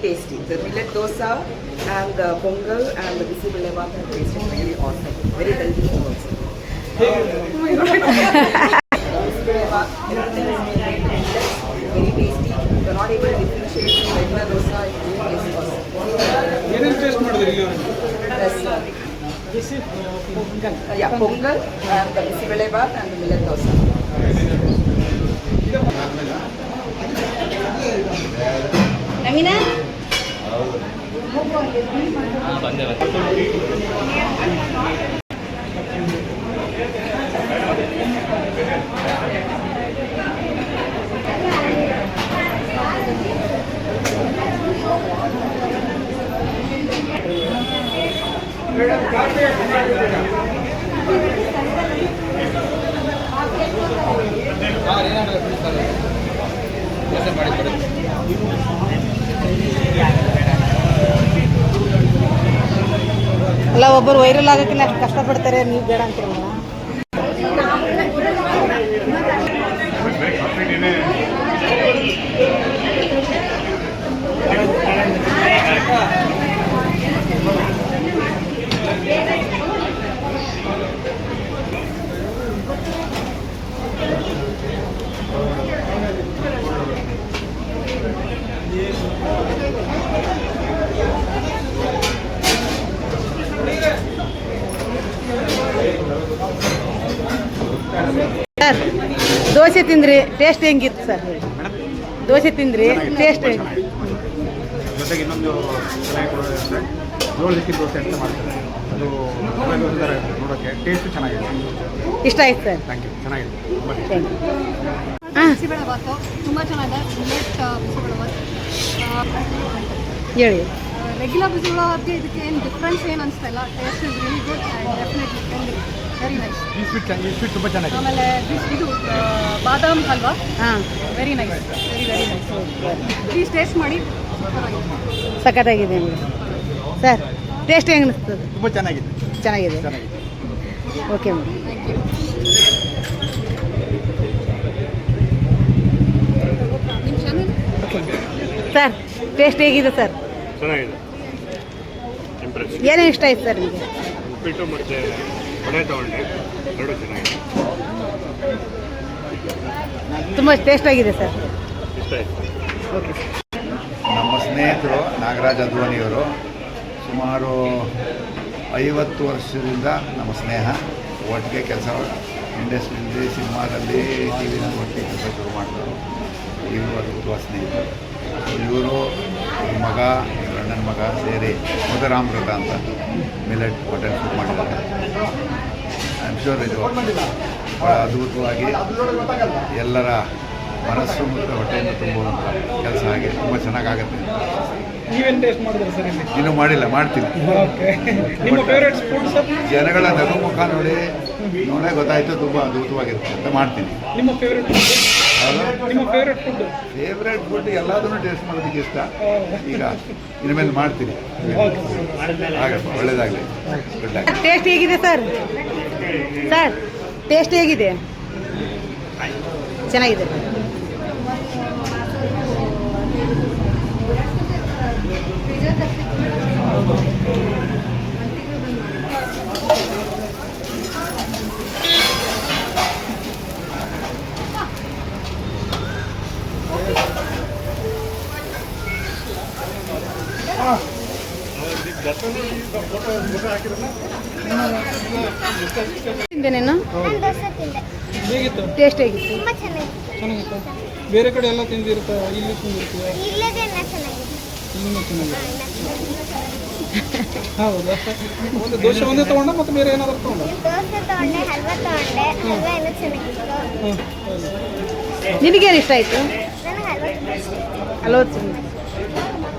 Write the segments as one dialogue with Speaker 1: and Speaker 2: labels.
Speaker 1: very tasty. The millet dosa and the pongal and the bisi bileva are tasted really awesome. Very healthy also. Oh my god. very tasty. You're not able to differentiate from regular dosa. It really tastes awesome.
Speaker 2: What is taste made
Speaker 1: of This is pongal. Yeah, pongal and the bisi bileva and the millet dosa. Amina?
Speaker 3: ನವೀನ
Speaker 4: ಅಲ್ಲ ಒಬ್ಬರು viral ಆಗೋಕ್ಕಿಂತ ಅಷ್ಟು ಕಷ್ಟಪಡ್ತಾರೆ ನೀವು ಬೇಡ ಅಂತೀರಲ್ಲ? Sir dosa ತಿಂದ್ರಿ taste ಹೆಂಗಿತ್ತು sir? Dosa ತಿಂದ್ರಿ taste
Speaker 2: ಜೊತೆಗೆ ಇನ್ನೊಂದು ಚೆನ್ನಾಗಿ ಕೊಡೋದು ಅಂದರೆ ಏಳು ಹಿಟ್ಟಿನ ದೋಸೆ ಅಂತ ಮಾಡ್ತಾರೆ. ಅದು ಮಸಾಲೆ ದೋಸೆ ನೋಡೋಕ್ಕೆ ಟೇಸ್ಟ್ ಚೆನ್ನಾಗಿದೆ.
Speaker 4: ಇಷ್ಟ ಆಯ್ತು ಸರ್.
Speaker 2: ಥ್ಯಾಂಕ್ ಯು ಚೆನ್ನಾಗಿದೆ. ತುಂಬ
Speaker 5: ಚೆನ್ನಾಗಿದೆ. ಮಿಲೆಟ್
Speaker 4: ಹೇಳಿ.
Speaker 5: ರೆಗ್ಯುಲರ್ ಬಿಸಿಬಳ ಇದಕ್ಕೆ ಏನು ಡಿಫ್ರೆನ್ಸ್ ಏನು ಅನಿಸ್ತಾ ಇಲ್ಲ? Taste is very good and definitely very nice
Speaker 2: ಈ ಸ್ವೀಟ್ ಈ ಸ್ವೀಟ್ ತುಂಬ ಚೆನ್ನಾಗಿದೆ.
Speaker 5: ಆಮೇಲೆ this- ಇದು ಬಾದಾಮ್ ಹಲ್ವಾ.
Speaker 4: ಹಾಂ.
Speaker 5: Very nice very very nice please taste ಮಾಡಿ.
Speaker 4: ಸಖತ್ತಾಗಿದೆ. ಸರ್ ಟೇಸ್ಟ್ ಹೆಂಗೆ ಅನಿಸ್ತದೆ
Speaker 2: ತುಂಬ ಚೆನ್ನಾಗಿದೆ.
Speaker 4: ಚೆನ್ನಾಗಿದೆ. ಓಕೆ ಮೇಡಮ್ ಸರ್ ಟೇಸ್ಟ್ ಹೇಗಿದೆ ಸರ್
Speaker 6: ಚೆನ್ನಾಗಿದೆ.
Speaker 4: ಏನೇನು ಇಷ್ಟ ಆಯ್ತು ಸರ್ ನಿಮಗೆ?
Speaker 6: ಉಪ್ಪಿಟ್ಟು ಮತ್ತು ವಡೆ ತಗೊಂಡೆ. ಎರಡು ಚೆನ್ನಾಗಿದೆ.
Speaker 4: ತುಂಬ ಟೇಸ್ಟ್ ಆಗಿದೆ ಸರ್.
Speaker 6: ಇಷ್ಟ ಆಯಿತು.
Speaker 4: ಓಕೆ
Speaker 7: ನಮ್ಮ ಸ್ನೇಹಿತರು ನಾಗರಾಜ ಅದ್ವಾನಿಯವರು ಸುಮಾರು ಐವತ್ತು ವರ್ಷದಿಂದ ನಮ್ಮ ಸ್ನೇಹ ಒಟ್ಟಿಗೆ ಕೆಲಸ ಇಂಡಸ್ಟ್ರಿಯಲ್ಲಿ ಸಿನಿಮಾದಲ್ಲಿ ಟಿ ವಿನಲ್ಲಿ ಒಟ್ಟಿಗೆ ಕೆಲಸ ಶುರು ಮಾಡಿದ್ರು ಇವರು ಅದ್ಭುತವಾದ ಸ್ನೇಹಿತರು. ಇವರು ಮಗ ಅಣ್ಣನ ಮಗ ಸೇರಿ ಮಧುರಾಮೃತ ಅಂತ ಮಿಲೆಟ್ ಹೋಟೆಲ್ ಶುರು ಮಾಡಿದ್ದಾರೆ. ಐ ಆಮ್ ಶೂರ್ ಇದು ಭಾಳ ಅದ್ಭುತವಾಗಿ ಎಲ್ಲರ ಮನಸ್ಸು ಮತ್ತು ಹೊಟ್ಟೆಯನ್ನು ತುಂಬುವಂಥ ಕೆಲಸ ಆಗಿ ತುಂಬ ಚೆನ್ನಾಗಾಗುತ್ತೆ.
Speaker 2: ನೀವೇನು ಟೇಸ್ಟ್ ಮಾಡಿದ್ರಿ ಸರ್ ಇಲ್ಲಿ?
Speaker 7: ಇನ್ನೂ ಮಾಡಿಲ್ಲ ಮಾಡ್ತೀನಿ.
Speaker 2: ನಿಮ್ಮ ಫೇವ್ರೇಟ್ ಫುಡ್ ಸರ್?
Speaker 7: ಜನಗಳ ನಗುಮುಖ ನೋಡಿ ನೋಡೇ ಗೊತ್ತಾಯಿತು ತುಂಬ ಅದ್ಭುತವಾಗಿರುತ್ತೆ ಅಂತ ಮಾಡ್ತೀನಿ.
Speaker 2: ನಿಮ್ಮ ಫೇವ್ರೇಟ್ ನಿಮ್ಮ ಫೇವ್ರೇಟ್ ಫುಡ್
Speaker 7: ಫೇವ್ರೇಟ್ ಫುಡ್ ಎಲ್ಲದನ್ನು ಟೇಸ್ಟ್ ಮಾಡೋದಕ್ಕೆ ಇಷ್ಟ. ಈಗ ಇನ್ಮೇಲೆ ಮಾಡ್ತೀನಿ. ಆಗತ್ತೆ ಒಳ್ಳೇದಾಗಲಿ.
Speaker 4: ಟೇಸ್ಟ್ ಹೇಗಿದೆ ಸರ್ ಸರ್ ಟೇಸ್ಟ್ ಹೇಗಿದೆ? ಚೆನ್ನಾಗಿದೆ. ತಿಂದೆ ನೀನು
Speaker 2: ಹೇಗಿತ್ತು?
Speaker 4: ಟೇಸ್ಟ್ ಹೇಗಿತ್ತು?
Speaker 2: ಚೆನ್ನಾಗಿತ್ತು. ಬೇರೆ ಕಡೆ ಎಲ್ಲ ತಿಂದಿರ್ತಾ ಇಲ್ಲಿ ತಿಂದಿರ್ತೀಯ ಹೌದು? ಒಂದು ದೋಸೆ ಒಂದೇ ತಗೊಂಡ ಮತ್ತು ಬೇರೆ ಏನಾದ್ರು ತಗೊಂಡ?
Speaker 4: ನಿನಗೇನು ಇಷ್ಟ ಆಯಿತು. ಹಲೋ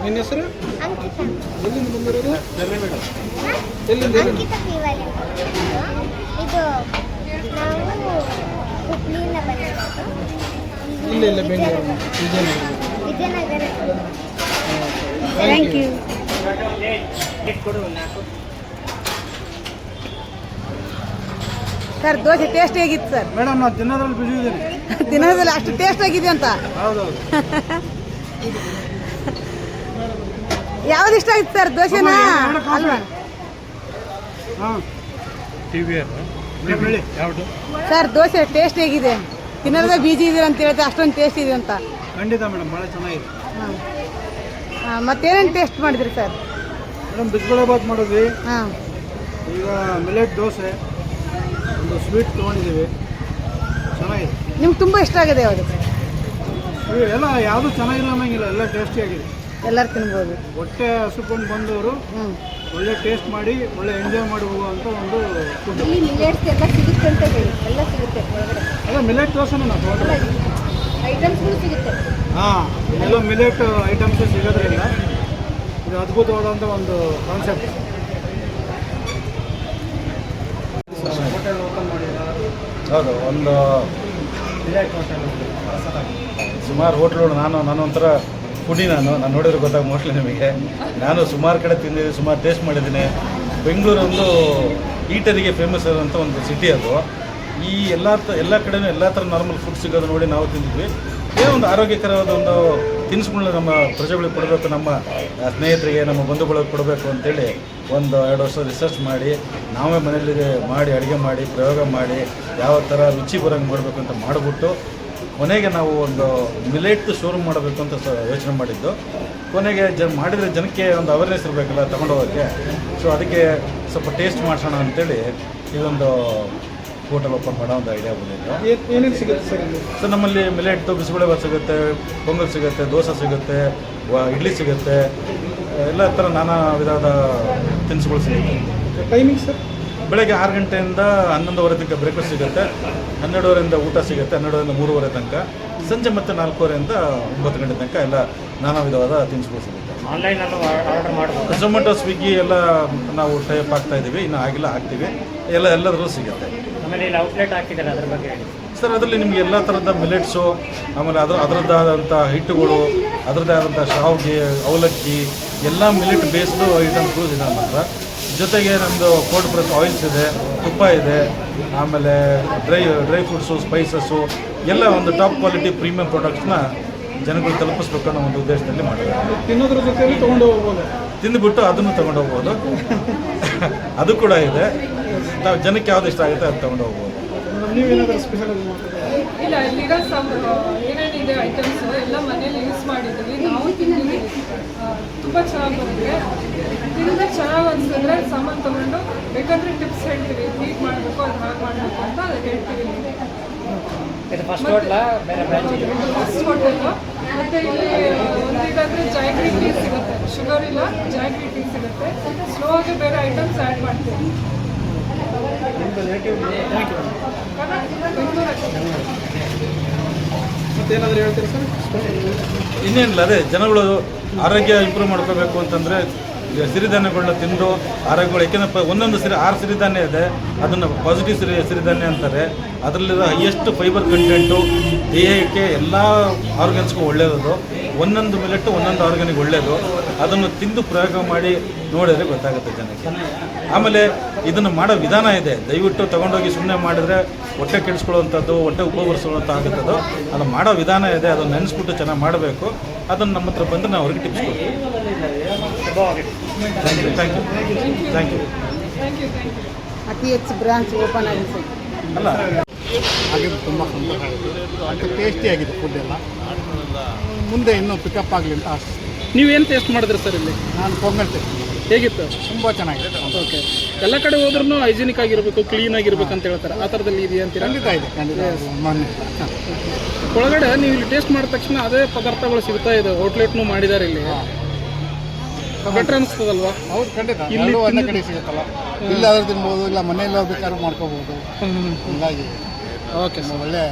Speaker 2: ನಿನ್ನ ಹೆಸರು? ಎಲ್ಲಿಂದ ಬಂದಿರೋದು? ಎಲ್ಲಿಂದ ಎಲ್ಲಿಂದ
Speaker 8: ಅಂಕಿತ ಫೀವರ್ ಇದು ನಾವು ಹುಬ್ಳಿಯಿಂದ ಬಂದಿರೋದು.
Speaker 2: ಇಲ್ಲ ಇಲ್ಲ Bengaluru. Vijayanagar.
Speaker 8: Vijayanagar.
Speaker 4: Thank you sir dosa taste ಹೇಗಿತ್ತು ಸರ್
Speaker 2: ಮೇಡಮ್ ನಾನು ತಿನ್ನೋದ್ರಲ್ಲಿ ಬಿಸಿ ಇದ್ದೀನಿ
Speaker 4: ತಿನ್ನೋದ್ರಲ್ಲಿ ಅಷ್ಟು ಟೇಸ್ಟ್ ಆಗಿದೆ ಅಂತ
Speaker 2: ಹೌದೌದು.
Speaker 4: ಯಾವ್ದು ಇಷ್ಟ ಆಯ್ತು ಸರ್? ದೋಸೆನಾ? ಅಲ್ವಾ? ಸರ್ ದೋಸೆ ಟೇಸ್ಟ್ ಹೇಗಿದೆ? ತಿನ್ನೋದ ಬೀಜಿ ಇದೆ ಅಂತ ಹೇಳಿದ್ರೆ ಅಷ್ಟೊಂದು ಟೇಸ್ಟ್ ಇದೆ ಅಂತ.
Speaker 2: ಖಂಡಿತ ಮೇಡಮ್ ಭಾಳ ಚೆನ್ನಾಗಿದೆ.
Speaker 4: ಹಾಂ. ಹಾಂ ಮತ್ತೇನೇನು ಟೇಸ್ಟ್ ಮಾಡಿದ್ರಿ ಸರ್?
Speaker 2: ಮೇಡಮ್ ಬಿಸಿಬೇಳೆ ಬಾತ್ ಮಾಡಿದ್ವಿ.
Speaker 4: ಹಾಂ.
Speaker 2: ಈಗ ಮಿಲೆಟ್ ದೋಸೆ ಒಂದು ಸ್ವೀಟ್ ತೊಗೊಂಡಿದ್ದೀವಿ. ಚೆನ್ನಾಗಿದೆ.
Speaker 4: ನಿಮ್ಗೆ ತುಂಬ ಇಷ್ಟ ಆಗಿದೆ ಯಾವುದು?
Speaker 2: ಎಲ್ಲ ಯಾವುದು ಚೆನ್ನಾಗಿಲ್ಲ ಅನ್ನೋಂಗಿಲ್ಲ ಎಲ್ಲ ಟೇಸ್ಟಿಯಾಗಿದೆ
Speaker 4: ಎಲ್ಲರೂ ತಿನ್ಬೋದು.
Speaker 2: ಹೊಟ್ಟೆ ಹಸುಕೊಂಡು ಬಂದವರು
Speaker 4: ಹ್ಞೂ
Speaker 2: ಒಳ್ಳೆ ಟೇಸ್ಟ್ ಮಾಡಿ ಒಳ್ಳೆ ಎಂಜಾಯ್ ಮಾಡಿ ಅಂತ ಒಂದು ಫುಡ್
Speaker 5: ಇಲ್ಲಿ ಮಿಲೆಟ್ಸ್ ಎಲ್ಲ ಸಿಗುತ್ತೆ ಅಂತ ಹೇಳಿ. ಎಲ್ಲ ಸಿಗುತ್ತೆ ಒಳಗಡೆ.
Speaker 2: ಅಲ್ಲ ಮಿಲೆಟ್ ದೋಸೆನ ನಾವು ತೊಗೊಂಡ್ರೆ?
Speaker 5: ಐಟಮ್ಸ್ಗಳು ಸಿಗುತ್ತೆ.
Speaker 2: ಹಾಂ ಎಲ್ಲೋ ಮಿಲೆಟ್ ಐಟಮ್ಸ್ ಸಿಗೋದ್ರಿಂದ ಇದು ಅದ್ಭುತವಾದಂಥ ಒಂದು ಕಾನ್ಸೆಪ್ಟ್ ಹೋಟೆಲ್ ಓಪನ್ ಮಾಡಿದ್ದಾರೆ
Speaker 9: ಹೌದು ಒಂದು ಸುಮಾರು ಹೋಟ್ಲು ನಾನು ನಾನು ಒಂಥರ ಫುಡಿ ನಾನು ನಾನು ನೋಡಿದ್ರೆ ಗೊತ್ತಾಗ ಮೋಸ್ಟ್ಲಿ ನಿಮಗೆ. ನಾನು ಸುಮಾರು ಕಡೆ ತಿಂದಿದ್ದೀನಿ, ಸುಮಾರು ಟೇಸ್ಟ್ ಮಾಡಿದ್ದೀನಿ. ಬೆಂಗಳೂರು ಒಂದು ಈಟರಿಗೆ ಫೇಮಸ್ ಆದಂಥ ಒಂದು ಸಿಟಿ ಅದು. ಈ ಎಲ್ಲ ಎಲ್ಲ ಕಡೆನೂ ಎಲ್ಲ ಥರ ನಾರ್ಮಲ್ ಫುಡ್ ಸಿಗೋದು ನೋಡಿ ನಾವು ತಿಂದಿದ್ವಿ. ಏನೋ ಒಂದು ಆರೋಗ್ಯಕರವಾದ ಒಂದು ತಿನಿಸುಗಳನ್ನ ನಮ್ಮ ಪ್ರಜೆಗಳಿಗೆ ಕೊಡಬೇಕು, ನಮ್ಮ ಸ್ನೇಹಿತರಿಗೆ, ನಮ್ಮ ಬಂಧುಗಳಿಗೆ ಕೊಡಬೇಕು ಅಂತೇಳಿ ಒಂದು ಎರಡು ವರ್ಷ ರಿಸರ್ಚ್ ಮಾಡಿ, ನಾವೇ ಮನೆಯಲ್ಲಿ ಮಾಡಿ, ಅಡುಗೆ ಮಾಡಿ, ಪ್ರಯೋಗ ಮಾಡಿ, ಯಾವ ಥರ ರುಚಿ ಬರೋಂಗೆ ಮಾಡಬೇಕು ಅಂತ ಮಾಡಿಬಿಟ್ಟು ಕೊನೆಗೆ ನಾವು ಒಂದು ಮಿಲೆಟ್ ಶೋರೂಮ್ ಮಾಡಬೇಕು ಅಂತ ಯೋಚನೆ ಮಾಡಿದ್ದು. ಕೊನೆಗೆ ಜ ಮಾಡಿದರೆ ಜನಕ್ಕೆ ಒಂದು ಅವೇರ್ನೆಸ್ ಇರಬೇಕಲ್ಲ ತಗೊಂಡು ಹೋಗೋಕ್ಕೆ ಸೊ ಅದಕ್ಕೆ ಸ್ವಲ್ಪ ಟೇಸ್ಟ್ ಮಾಡಿಸೋಣ ಅಂತೇಳಿ ಇದೊಂದು ಹೋಟೆಲ್ ಓಪನ್ ಮಾಡೋ ಒಂದು ಐಡಿಯಾ ಬಂದಿದ್ದು.
Speaker 2: ಏನೇನು ಸಿಗುತ್ತೆ ಸರ್
Speaker 9: ಸೊ ನಮ್ಮಲ್ಲಿ ಮಿಲೆಟ್ದು ಬಿಸಿಬೇಳೆಬಾತ್ ಸಿಗುತ್ತೆ ಪೊಂಗಲ್ ಸಿಗುತ್ತೆ ದೋಸೆ ಸಿಗುತ್ತೆ ಇಡ್ಲಿ ಸಿಗುತ್ತೆ. ಎಲ್ಲ ಥರ ನಾನಾ ವಿಧದ ತಿನಿಸುಗಳು ಸಿಗುತ್ತೆ.
Speaker 2: Timing sir?
Speaker 9: ಬೆಳಗ್ಗೆ ಆರು ಗಂಟೆಯಿಂದ ಹನ್ನೊಂದುವರೆ ತನಕ ಬ್ರೇಕ್ಫಾಸ್ಟ್ ಸಿಗುತ್ತೆ ಹನ್ನೆರಡುವರೆಯಿಂದ ಊಟ ಸಿಗುತ್ತೆ ಹನ್ನೆರಡರಿಂದ ಮೂರುವರೆ ತನಕ. ಸಂಜೆ ಮತ್ತೆ ನಾಲ್ಕೂವರೆಯಿಂದ ಒಂಬತ್ತು ಗಂಟೆ ತನಕ ಎಲ್ಲ ನಾನಾ ವಿಧವಾದ ತಿನಿಸುಗಳು ಸಿಗುತ್ತೆ.
Speaker 6: ಆನ್ಲೈನ್
Speaker 9: ಝೊಮ್ಯಾಟೊ ಸ್ವಿಗ್ಗಿ ಎಲ್ಲ ನಾವು ಟೈಪ್ ಆಗ್ತಾ ಇದ್ದೀವಿ ಇನ್ನು ಆಗಿಲ್ಲ ಹಾಕ್ತೀವಿ ಎಲ್ಲ ಎಲ್ಲದರಲ್ಲೂ ಸಿಗುತ್ತೆ. ಸರ್ ಅದರಲ್ಲಿ ನಿಮಗೆ ಎಲ್ಲ ಥರದ ಮಿಲೆಟ್ಸು ಆಮೇಲೆ ಅದರ ಅದರದ್ದಾದಂಥ ಹಿಟ್ಟುಗಳು ಅದರದ್ದೇ ಆದಂಥ ಶಾವಿಗೆ ಅವಲಕ್ಕಿ ಎಲ್ಲ ಮಿಲೆಟ್ ಬೇಸ್ಡು ಐಟಮ್ಸ್ಗಳು ಇದೆ ಮಾತ್ರ. ಜೊತೆಗೆ ನಮ್ಮದು ಕೋಲ್ಡ್ ಪ್ರೆಸ್ ಆಯಿಲ್ಸ್ ಇದೆ ತುಪ್ಪ ಇದೆ ಆಮೇಲೆ ಡ್ರೈ ಡ್ರೈ ಫ್ರೂಟ್ಸು ಸ್ಪೈಸಸ್ಸು ಎಲ್ಲ ಒಂದು ಟಾಪ್ ಕ್ವಾಲಿಟಿ ಪ್ರೀಮಿಯಂ ಪ್ರಾಡಕ್ಟ್ಸ್ನ ಜನಗಳು ತಲುಪಿಸ್ಬೇಕು ಅನ್ನೋ ಒಂದು ಉದ್ದೇಶದಲ್ಲಿ ಮಾಡಿದ್ದಾರೆ
Speaker 2: ತಿನ್ನೋದ್ರ ಜೊತೆಯಲ್ಲಿ ತೊಗೊಂಡು ಹೋಗ್ಬೋದು.
Speaker 9: ತಿಂದುಬಿಟ್ಟು ಅದನ್ನು ತೊಗೊಂಡು ಹೋಗ್ಬೋದು. ಅದು ಕೂಡ ಇದೆ. ನಾವು ಜನಕ್ಕೆ ಯಾವ್ದು ಇಷ್ಟ ಆಗುತ್ತೆ ಅದು ತೊಗೊಂಡು ಹೋಗ್ಬೋದು.
Speaker 10: ಏನೇನಿದೆ ಐಟಮ್ಸ್ ಎಲ್ಲ ಮನೇಲಿ ಯೂಸ್ ಮಾಡಿದ್ದೀವಿ. ನಾವು ತಿಂದಿದ್ದೀವಿ. ತುಂಬ ಚೆನ್ನಾಗಿ ಬಂದಿದೆ ತಿಂದರೆ ಚೆನ್ನಾಗಿ ಅನ್ಸಿದ್ರೆ ಸಾಮಾನು ತೊಗೊಂಡು ಬೇಕಾದ್ರೆ ಟಿಪ್ಸ್ ಹೇಳ್ತೀವಿ. ಹೀಗೆ ಮಾಡಬೇಕು ಅದು ಹಾಗೆ ಮಾಡಬೇಕು ಅಂತ ಅದು ಹೇಳ್ತೀವಿ.
Speaker 6: ಇದು ಫಸ್ಟ್ ಇದೆ.
Speaker 10: ಹೋಟೆಲ್ಲು ಮತ್ತು ಇಲ್ಲಿ ಒಂದಿಗಾದ್ರೆ ಜಾಗ್ರಿ ಟೀ ಸಿಗುತ್ತೆ. ಶುಗರ್ ಇಲ್ಲ ಜಾಗ್ರಿ ಟೀ ಸಿಗುತ್ತೆ. ಸ್ಲೋ ಆಗಿ ಬೇರೆ ಐಟಮ್ಸ್ ಆ್ಯಡ್ ಮಾಡ್ತೀವಿ.
Speaker 2: ಮತ್ತೇನಾದರೂ ಹೇಳ್ತೀರಾ ಸರ್?
Speaker 9: ಇನ್ನೇನಿಲ್ಲ, ಅದೇ ಜನಗಳು ಆರೋಗ್ಯ ಇಂಪ್ರೂವ್ ಮಾಡ್ಕೋಬೇಕು ಅಂತಂದರೆ ಸಿರಿಧಾನ್ಯಗಳನ್ನ ತಿಂದು ಆರೋಗ್ಯಗಳು ಯಾಕೆಂದ್ರೆ ಒಂದೊಂದು ಸಿರಿ, ಆರು ಸಿರಿಧಾನ್ಯ ಇದೆ, ಅದನ್ನು ಪಾಸಿಟಿವ್ ಸಿರಿ, ಸಿರಿಧಾನ್ಯ ಅಂತಾರೆ. ಅದರಲ್ಲಿರೋ ಹೈಯೆಸ್ಟ್ ಫೈಬರ್ ಕಂಟೆಂಟು ದೇಹಕ್ಕೆ ಎಲ್ಲ ಆರ್ಗನ್ಸ್ಗೂ ಒಳ್ಳೆಯದು ಒಂದೊಂದು ಮಿಲೆಟ್ಟು ಒಂದೊಂದು ಆರ್ಗನಿಗೆ ಒಳ್ಳೆಯದು ಅದನ್ನು ತಿಂದು ಪ್ರಯೋಗ ಮಾಡಿ ನೋಡಿದರೆ ಗೊತ್ತಾಗುತ್ತೆ ಜನಕ್ಕೆ. ಆಮೇಲೆ ಇದನ್ನು ಮಾಡೋ ವಿಧಾನ ಇದೆ. ದಯವಿಟ್ಟು ತಗೊಂಡೋಗಿ ಸುಮ್ಮನೆ ಮಾಡಿದರೆ ಹೊಟ್ಟೆ ಕೆಡಿಸ್ಕೊಳ್ಳುವಂಥದ್ದು ಹೊಟ್ಟೆ ಉಪವರಿಸುವಂಥ ಆಗುತ್ತದು ಅದು ಮಾಡೋ ವಿಧಾನ ಇದೆ. ಅದನ್ನು ನೆನೆಸ್ಬಿಟ್ಟು ಚೆನ್ನಾಗಿ ಮಾಡಬೇಕು. ಅದನ್ನು ನಮ್ಮ ಹತ್ರ ಬಂದು ನಾವು ಅವ್ರಿಗೆ ಟಿಪ್ಸ್ ಕೊಡ್ತೀವಿ. Thank you thank you thank you
Speaker 10: thank you thank you
Speaker 4: ಅತಿ ಹೆಚ್ಚು ಬ್ರಾಂಚ್ ಓಪನ್ ಆಗಿದೆ ಸರ್
Speaker 9: ಅಲ್ಲ.
Speaker 11: ಹಾಗೆ ತುಂಬ ಸಂತೋಷ ಆಯಿತು ಟೇಸ್ಟಿ ಟೇಸ್ಟಿಯಾಗಿದೆ ಫುಡ್ ಎಲ್ಲ. ಮುಂದೆ ಇನ್ನೂ ಪಿಕಪ್ ಆಗಲಿ ಅಂತ ಆಸೆ.
Speaker 2: ನೀವೇನು ಟೇಸ್ಟ್ ಮಾಡಿದ್ರಿ ಸರ್ ಇಲ್ಲಿ?
Speaker 11: ನಾನು ಪೊಂಗಲ್ ಟೇಸ್ಟ್
Speaker 2: ಹೇಗಿತ್ತು?
Speaker 11: ತುಂಬ ಚೆನ್ನಾಗಿದೆ
Speaker 2: ಓಕೆ ಎಲ್ಲ ಕಡೆ ಹೋದ್ರೂ ಹೈಜಿನಿಕ್ ಆಗಿರಬೇಕು ಕ್ಲೀನ್ ಆಗಿರ್ಬೇಕು ಅಂತ ಹೇಳ್ತಾರೆ. ಆ ಥರದಲ್ಲಿ ಇದೆಯಾ ಅಂತ
Speaker 11: ಖಂಡಿತ ಇದೆ ಖಂಡಿತ
Speaker 2: ಒಳಗಡೆ ನೀವು ಇಲ್ಲಿ ಟೇಸ್ಟ್ ಮಾಡಿದ ತಕ್ಷಣ ಅದೇ ಪದಾರ್ಥಗಳು ಸಿಗ್ತಾ ಇದೆ ಹೋಟ್ಲೆಟ್ನು ಮಾಡಿದ್ದಾರೆ ಇಲ್ಲಿ.
Speaker 11: ಬೆಟ್ರ್ ಅನಿಸ್ತದಲ್ವಾ? ಹೌದು ಖಂಡಿತ. ಇಲ್ಲಿ ಒಂದೇ ಕಡೆ ಸಿಗುತ್ತಲ್ಲ. ಇಲ್ಲಾದ್ರೂ ತಿನ್ಬೋದು ಇಲ್ಲ ಮನೆಯಲ್ಲಿ ಬೇಕಾದ್ರೂ ಮಾಡ್ಕೋಬೋದು. ಹೀಗಾಗಿ ಓಕೆ ಒಳ್ಳೆ